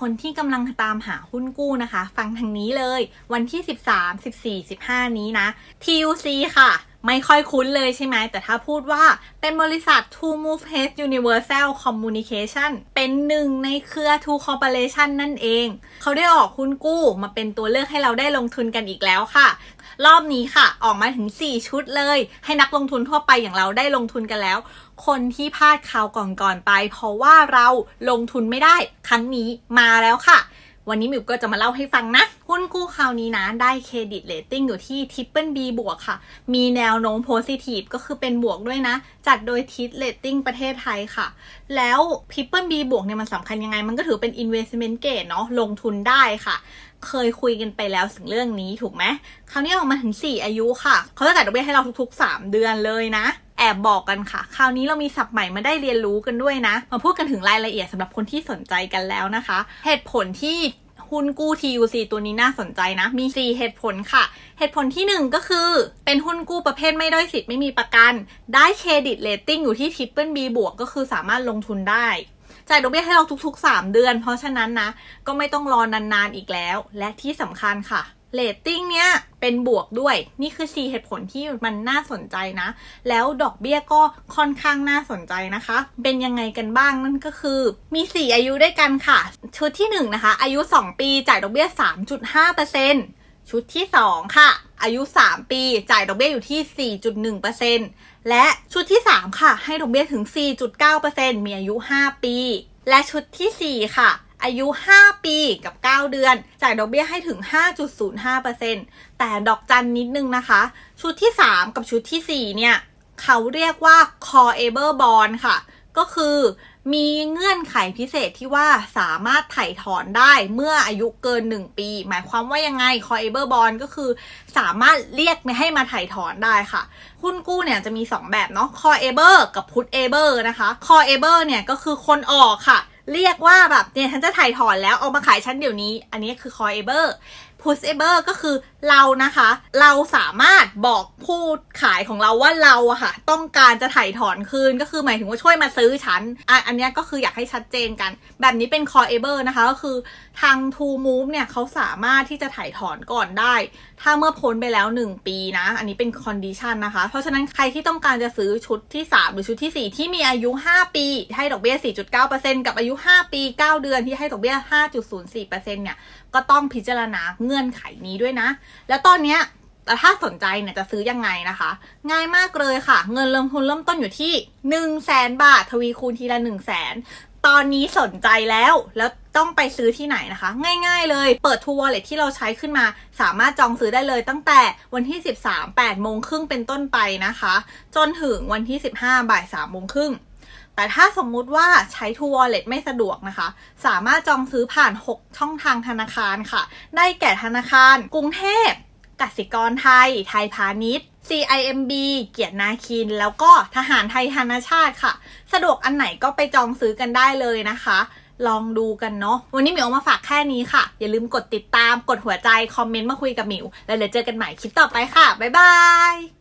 คนที่กำลังตามหาหุ้นกู้นะคะ ฟังทางนี้เลย วันที่ 13 14 15 นี้นะ TUC ค่ะ ไม่ค่อยคุ้นเลยใช่ไหม แต่ถ้าพูดว่าเป็นบริษัท True Move Head Universal Communication เป็นหนึ่งในเครือ True Corporation นั่นเอง เขาได้ออกหุ้นกู้มาเป็นตัวเลือกให้เราได้ลงทุนกันอีกแล้วค่ะ รอบนี้ค่ะ ออกมาถึง 4 ชุดเลย ให้นักลงทุนทั่วไปอย่างเราได้ลงทุนกันแล้ว คนที่พลาดข่าวก่อนๆไป เพราะว่าเราลงทุนไม่ได้ ครั้งนี้มาแล้วค่ะ วันนี้มิวก็จะมาเล่าให้ฟังนะ หุ้นกู้คราวนี้นะ ได้เครดิตเ a ตติ้งอยู่ที่ Triple B บวกค่ะ มีแนวโน้มโพซิทีฟก็คือเป็นบวกด้วยนะ จัดโดยทิศเ a ตติ้งประเทศไทยค่ะ แล้ว Triple B บวกเนี่ยมันสำคัญยังไง มันก็ถือเป็น investment grade เนาะลงทุนได้ค่ะเคยคุยกันไปแล้วถึงเรื่องนี้ถูกไหม คราวนี้ออกมาถึง 4 อายุค่ะ เขาจะจ่ายดอกเบี้ยให้เราทุกๆ 3 เดือนเลยนะ แอบบอกกันค่ะ คราวนี้เรามีศัพท์ใหม่มาได้เรียนรู้กันด้วยนะ มาพูดกันถึงรายละเอียดสำหรับคนที่สนใจกันแล้วนะคะ เหตุผลที่หุ้นกู้ TUC ตัวนี้น่าสนใจนะ มี 4 เหตุผลค่ะ เหตุผลที่ 1 ก็คือ เป็นหุ้นกู้ประเภทไม่ด้อยสิทธิ์ไม่มีประกัน ได้เครดิตเ a ตติ้งอยู่ที่ Triple B บวกก็คือสามารถลงทุนได้จ่ายดอกเบี้ยให้เราทุกๆ 3 เดือน เพราะฉะนั้นนะ ก็ไม่ต้องรอนานๆอีกแล้ว และที่สำคัญค่ะ เรตติ้งเนี้ยเป็นบวกด้วย นี่คือ 4 เหตุผลที่มันน่าสนใจนะ แล้วดอกเบี้ยก็ค่อนข้างน่าสนใจนะคะ เป็นยังไงกันบ้างนั่นก็คือ มี 4 อายุด้วยกันค่ะ ชุดที่ 1 นะคะ อายุ 2 ปีจ่ายดอกเบี้ย 3.5%ชุดที่ 2 ค่ะ อายุ 3 ปีจ่ายดอกเบี้ยอยู่ที่ 4.1%และชุดที่ 3 ค่ะ ให้ดอกเบี้ยถึง 4.9%มีอายุ 5 ปี และชุดทีสี่4 ค่ะ อายุ 5 ปีกับ 9 เดือน จ่ายดอกเบี้ยให้ถึง 5.05%แต่ดอกจันนิดนึงนะคะ ชุดที่ 3 กับชุดที่ 4 เนี่ย เขาเรียกว่า core able bond ค่ะ ก็คือมีเงื่อนไขพิเศษที่ว่าสามารถไถ่ถอนได้เมื่ออายุเกิน 1 ปี หมายความว่ายังไง core able bond ก็คือสามารถเรียกให้มาไถ่ถอนได้ค่ะ หุ้นกู้เนี่ยจะมี 2 แบบเนาะ core able กับ put able นะคะ core able เนี่ยก็คือคนออกค่ะ เรียกว่าแบบเนี่ยฉันจะถ่ายถอนแล้วเอามาขายฉันเดี๋ยวนี้ อันนี้คือคอยเอเบอร์ able ก็คือเรานะคะ เราสามารถบอกผู้ขายของเราว่าเราอะค่ะ ต้องการจะถ่ายถอนคืนก็คือหมายถึงว่าช่วยมาซื้อฉันออันนี้ก็คืออยากให้ชัดเจนกัน แบบนี้เป็น core able นะคะ ก็คือทาง to move เนี่ยเขาสามารถที่จะถ่ายถอนก่อนได้ ถ้าเมื่อพ้นไปแล้ว 1 ปีนะ อันนี้เป็น condition นะคะ เพราะฉะนั้นใครที่ต้องการจะซื้อชุดที่ 3 หรือชุดที่ 4 ที่มีอายุ 5 ปี ให้ดอกเบี้ย 4.9%กับอายุ 5 ปี 9 เดือนที่ให้ดอกเบี้ย 5.04%เนี่ยก็ต้องพิจารณาเงื่อนไขนี้ด้วยนะ แล้วตอนเนี้ยแต่ถ้าสนใจเนี่ยจะซื้อยังไงนะคะ ง่ายมากเลยค่ะ เงินลงทุนเริ่มต้นอยู่ที่1 0 0 0 0แสนบาท ทวีคูณทีละ1 0 0 0 0แสนตอนนี้สนใจแล้วแล้วต้องไปซื้อที่ไหนนะคะ ง่ายๆเลยเปิด True Wallet ที่เราใช้ขึ้นมา สามารถจองซื้อได้เลยตั้งแต่วันที่ 13 8โมงครึ่งเป็นต้นไปนะคะ จนถึงวันที่ 15บ่าย3โมงครึ่ง แต่ถ้าสมมุติว่าใช้ True Wallet ไม่สะดวกนะคะ สามารถจองซื้อผ่าน 6 ช่องทางธนาคารค่ะ ได้แก่ธนาคาร กรุงเทพกสิกรไทย ไทยพาณิชย์ CIMB เกียรตินาคิน แล้วก็ทหารไทยธนาชาติค่ะ สะดวกอันไหนก็ไปจองซื้อกันได้เลยนะคะ ลองดูกันเนาะ วันนี้หมิวเอามาฝากแค่นี้ค่ะ อย่าลืมกดติดตาม กดหัวใจ คอมเมนต์มาคุยกับหมิว แล้วเดี๋ยวเจอกันใหม่คลิปต่อไปค่ะ บ๊ายบาย